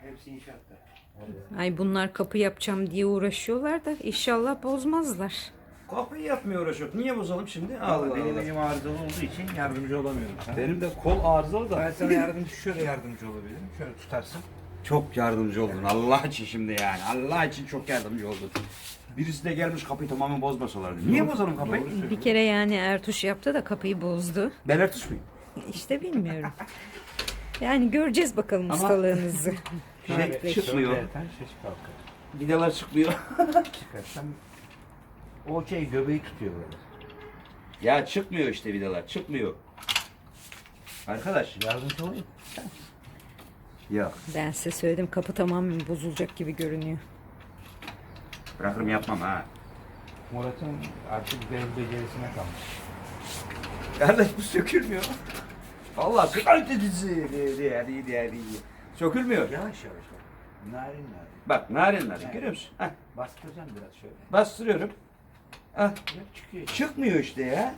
Hepsi inşaatta. Ay bunlar kapı yapacağım diye uğraşıyorlar da inşallah bozmazlar. Kapıyı yapmıyor uğraşıyor. Niye bozalım şimdi? Allah Allah benim Allah. elim arızalı olduğu için yardımcı olamıyorum sana. Benim de kol arızalı Ben da. sana yardımcı şöyle yardımcı olabilirim. Şöyle tutarsın. Çok yardımcı oldun. Allah için şimdi yani. Allah için çok yardımcı oldun. Birisi de gelmiş kapıyı tamamen bozmasalardı. Niye bozalım kapıyı? Bir kere yani Ertuş yaptı da kapıyı bozdu. Ben Ertuş muyum? İşte bilmiyorum. Yani göreceğiz bakalım Ama- ustalığınızı. Şey, çıkmıyor. Kalkar. Vidalar çıkmıyor. Çıkarsam o şey göbeği tutuyor böyle. ya çıkmıyor işte vidalar. Çıkmıyor. Arkadaş. Yardımcı olayım. Yok. Ben size söyledim kapı tamamen bozulacak gibi görünüyor. Bırakırım yapmam ha. Murat'ın artık göz becerisine kalmış. Kardeş bu sökülmüyor. Vallahi sıkıntı dizisi. Diğer iyi diğer iyi. Sökülmüyor. Yavaş yavaş bak. Narin narin. Bak narin narin görüyor musun? Heh, Bastıracağım biraz şöyle. bastırıyorum. Heh, Hep çıkıyor. çıkmıyor işte ya.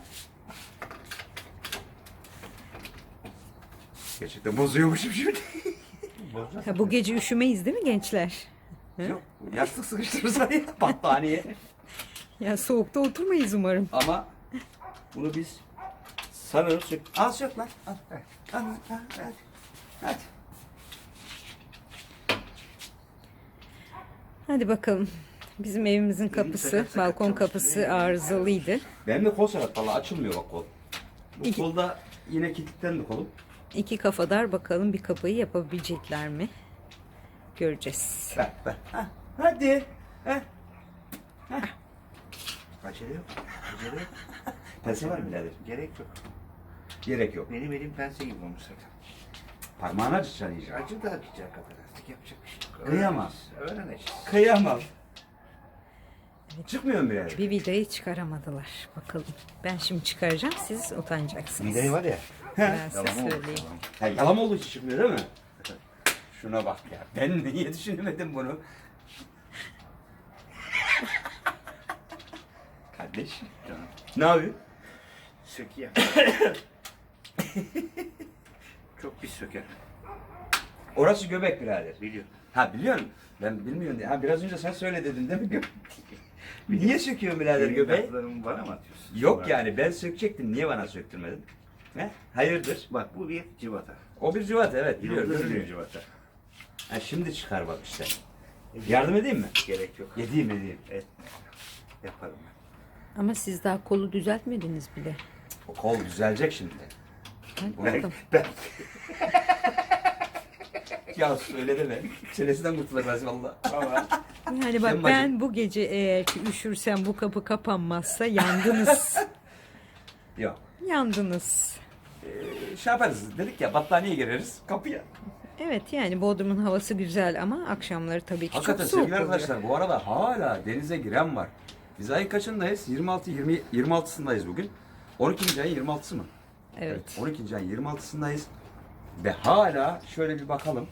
Gerçekten bozuyormuşum şimdi. Bozar. Ha, bu gece üşümeyiz değil mi gençler? Yok yastık sıkıştırırsa ya battaniye. Ya soğukta oturmayız umarım. Ama bunu biz sanırız sök. Al sök lan. Al. Al. al, Hadi. Hadi. Hadi bakalım. Bizim evimizin kapısı, balkon kapısı ya. arızalıydı. Benim de kol sakat valla açılmıyor bak kol. Bu İki- kolda yine kilitlendi kolum. İki kafadar bakalım bir kapıyı yapabilecekler mi? Göreceğiz. Ver ver. Hah, Hadi. Heh. Acele yok. Acele yok. Pense var mı birader? Gerek yok. Gerek yok. Benim elim pense gibi olmuş zaten. Parmağını acıtacaksın iyice. Acı da acıyacak kadar artık yapacak bir şey yok. Kıyamam. Öğreneceğiz. Kıyamam. Çıkmıyor mu birader? Bir vidayı çıkaramadılar. Bakalım. Ben şimdi çıkaracağım. Siz utanacaksınız. Mideyi var ya. Ben size Yalan oldu. söyleyeyim. Yalan olduğu için çıkmıyor değil mi? Şuna bak ya. Ben niye düşünemedim bunu? Kardeş. Canım. Ne yapıyor? Söküyor. Çok pis söker. Orası göbek birader. Biliyor. Ha biliyor musun? Ben bilmiyorum diye. Ha biraz önce sen söyle dedin değil mi göbek? niye söküyorsun birader Benim göbeği? laflarımı bana mı atıyorsun? Yok Bak. yani ben sökecektim. Niye bana söktürmedin? He? Hayırdır? Bak bu bir civata. O bir cıvat evet biliyorum. Yıldız bir görünüyor. civata. Ha, şimdi çıkar bak işte. Yardım edeyim mi? Gerek yok. Yediğim edeyim. Etme. Yaparım ben. Ama siz daha kolu düzeltmediniz bile. O kol düzelecek şimdi. Bakalım. ben... ya söyle deme. Çenesinden kurtulamaz valla. Ama Yani bak Sen ben bu gece eğer ki üşürsem bu kapı kapanmazsa yandınız. Yok. yandınız. Ee, şey yaparız dedik ya battaniye gireriz kapıya. Evet yani Bodrum'un havası güzel ama akşamları tabii ki Hakikaten çok soğuk sevgili oluyor. arkadaşlar bu arada hala denize giren var. Biz ayın kaçındayız? 26 20 26'sındayız bugün. 12. ayın 26'sı mı? Evet. 12. ayın 26'sındayız. Ve hala şöyle bir bakalım.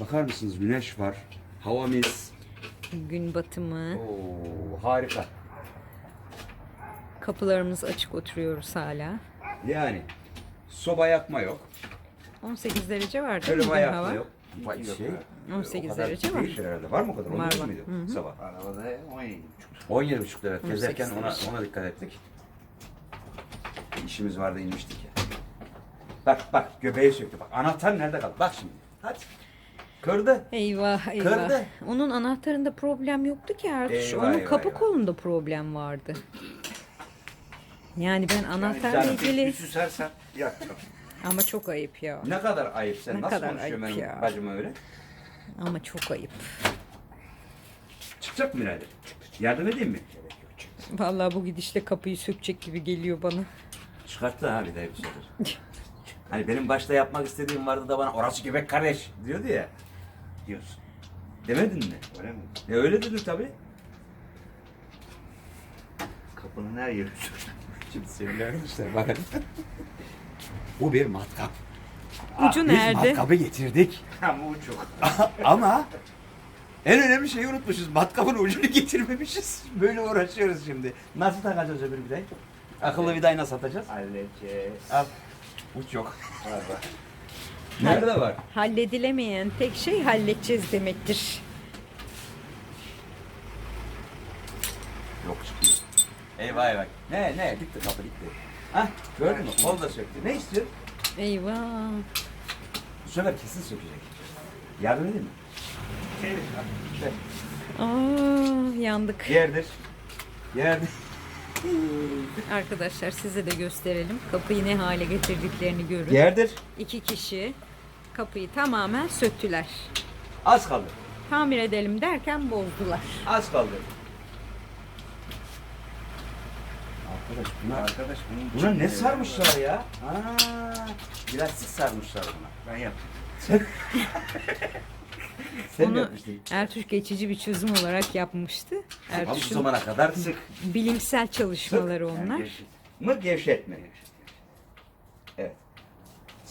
Bakar mısınız? Güneş var. Hava mis. Gün batımı. Oo, harika. Kapılarımız açık oturuyoruz hala. Yani soba yakma yok. 18 derece var değil mi Ölüm bugün ayakta hava? yok. Vay Yok şey. abi. 18 o kadar derece var. değildir herhalde. Var mı o kadar? Var, 19 var. muydu Hı hı. sabah? arabada 17 17 buçukta evet. 18 Gezerken ona, derece. ona dikkat ettik. İşimiz vardı inmiştik ya. Bak bak göbeği söktü bak. Anahtar nerede kaldı? Bak şimdi. Hadi. Kırdı. Eyvah eyvah. Kırdı. Onun anahtarında problem yoktu ki Ertuş. Eyvah, Onun eyvah, kapı eyvah. kolunda problem vardı. Yani ben anahtarla canım, ilgili Bir susarsan yakacağım. ama çok ayıp ya. Ne kadar ayıp sen. Ne Nasıl kadar konuşuyorsun ayıp benim ya. bacıma öyle? Ama çok ayıp. Çıkacak mı birader? Yardım edeyim mi? Vallahi bu gidişle kapıyı sökecek gibi geliyor bana. Çıkarttı ha bir de bir sefer. Hani benim başta yapmak istediğim vardı da bana orası göbek kardeş diyordu ya. Diyorsun. Demedin mi? Öyle mi? E öyle dedim tabii. Kapının her yeri. Şimdi sevgili arkadaşlar bakın. Bu bir matkap. Ucu nerede? matkabı getirdik. Ama o çok. Ama en önemli şeyi unutmuşuz. Matkabın ucunu getirmemişiz. Böyle uğraşıyoruz şimdi. Nasıl takacağız öbür vidayı? Akıllı vidayı nasıl atacağız? Halledeceğiz. Al. Uç yok. Var var. Nerede var? Halledilemeyen tek şey halledeceğiz demektir. Yok çıkıyor. Eyvah eyvah. Ne ne gitti kapı gitti. Hah gördün mü? Kol da söktü. Ne istiyor? Eyvah. Bu sefer kesin sökecek. Yardım edeyim mi? Ver. Aa, yandık. Yerdir. Yerdir. Arkadaşlar size de gösterelim. Kapıyı ne hale getirdiklerini görün. Yerdir. İki kişi kapıyı tamamen söktüler. Az kaldı. Tamir edelim derken bozdular. Az kaldı. Arkadaş buna, Arkadaş bunun buna ne sarmışlar ya? Aa, plastik sarmışlar buna. Ben yaptım. Sen mi Onu yapmıştın? Ertuğ geçici bir çözüm olarak yapmıştı. Ama bu zamana kadar sık. bilimsel çalışmaları onlar. Gevşet. Mı gevşetme. Evet.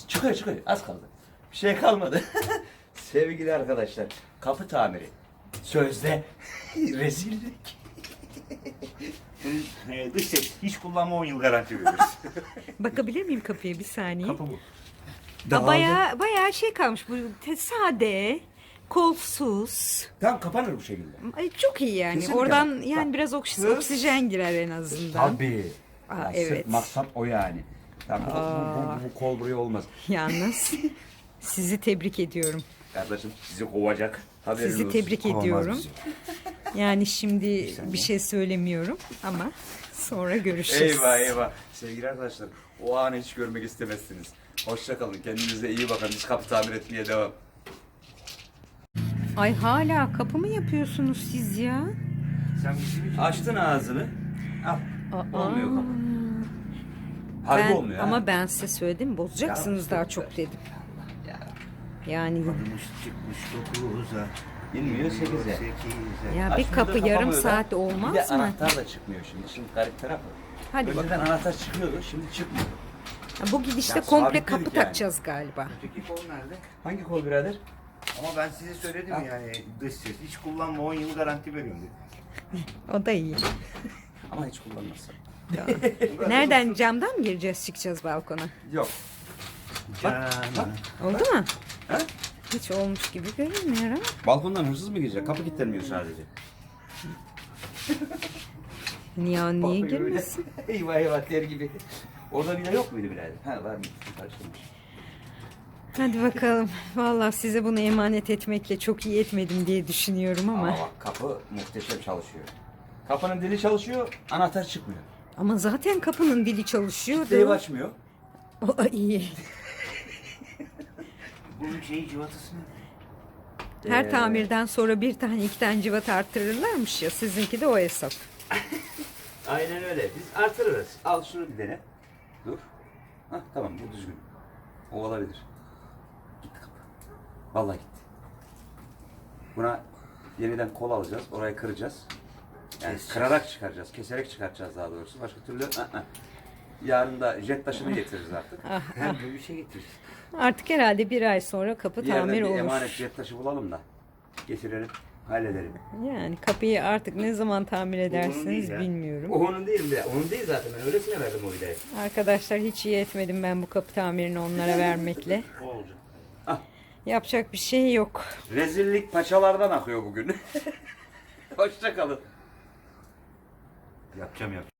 Çıkıyor çıkıyor. Az kaldı. Bir şey kalmadı. Sevgili arkadaşlar. Kapı tamiri. Sözde rezillik. Bunun e, dış ses hiç kullanma 10 yıl garanti veriyoruz. Bakabilir miyim kapıya bir saniye? Kapı bu. Aa, bayağı, bayağı şey kalmış bu te- sade, kolsuz. Tam kapanır bu şekilde. Ay, çok iyi yani. Kesinlikle. Oradan Bak. yani biraz oksi- oksijen girer en azından. Tabii. Aa, Ya evet. Sırf maksat o yani. Tamam, bu, bu, bu, bu kol buraya olmaz. Yalnız sizi tebrik ediyorum. Kardeşim sizi kovacak. Haberiniz Sizi olsun. tebrik Kovamaz ediyorum. bizi. Yani şimdi bir şey söylemiyorum ama sonra görüşürüz. Eyvah eyvah. Sevgili arkadaşlar o anı hiç görmek istemezsiniz. Hoşça kalın. Kendinize iyi bakın. Biz kapı tamir etmeye devam. Ay hala kapı mı yapıyorsunuz siz ya? Sen bizim için Açtın ağzını. Al. Aa. Olmuyor kapı. Harbi Ben, olmuyor ha. ama ben size söyledim bozacaksınız Ya, daha çok dedim. Yani Kapımız çıkmış 9'a. İnmiyor 8'e. 8'e. ya bir kapı yarım da. saat Bir olmaz de mı? anahtar da çıkmıyor şimdi. Şimdi garip tarafı. Hadi Önceden bakalım. anahtar çıkıyordu. Şimdi çıkmıyor. Ha, Bu gidişte Ya komple sabitledik kapı yani. takacağız galiba. Öteki kol nerede? Hangi kol birader? Ama ben size söyledim Ha. yani dış ses hiç kullanma 10 yıl garanti veriyorum dedim. O da iyi. Ama hiç kullanmazsın. Nereden camdan mı gireceğiz çıkacağız balkona? Yok. Canım. Oldu mu? Ha? Hiç olmuş gibi görünmüyor ama. Balkondan hırsız mı girecek? Kapı kilitlenmiyor sadece. Ya niye Bakıyor öyle. girmesin? eyvah eyvah der gibi. Orada bir de yok muydu birader? Ha var mı? Karıştırmış. Hadi bakalım. Vallahi size bunu emanet etmekle çok iyi etmedim diye düşünüyorum ama. Ama bak kapı muhteşem çalışıyor. Kapının dili çalışıyor, anahtar çıkmıyor. Ama zaten kapının dili Deyip çalışıyordu. açmıyor. O iyi. Bunun şeyi civatasını Her Ee, tamirden sonra bir tane iki tane civat arttırırlarmış ya. Sizinki de o hesap. Aynen öyle. Biz artırırız. Al şunu bir dene. Dur. Hah tamam bu düzgün. O olabilir. Vallahi gitti. Buna yeniden kol alacağız. Orayı kıracağız. Yani Keseceğiz. kırarak çıkaracağız. Keserek çıkartacağız daha doğrusu. Başka türlü ı-ı. yarın da jet taşını getiririz artık. Ah, her böyle bir şey getiririz. Artık herhalde bir ay sonra kapı Bir yerden tamir bir olur. emanet jet taşı bulalım da getirelim, halledelim. Yani kapıyı artık ne zaman tamir edersiniz ya. bilmiyorum. O onun değil de, onun değil zaten. Ben öylesine verdim o vidayı. Arkadaşlar hiç iyi etmedim ben bu kapı tamirini onlara vermekle. O olacak. Yapacak bir şey yok. Rezillik paçalardan akıyor bugün. Hoşça kalın. Yapacağım yapacağım.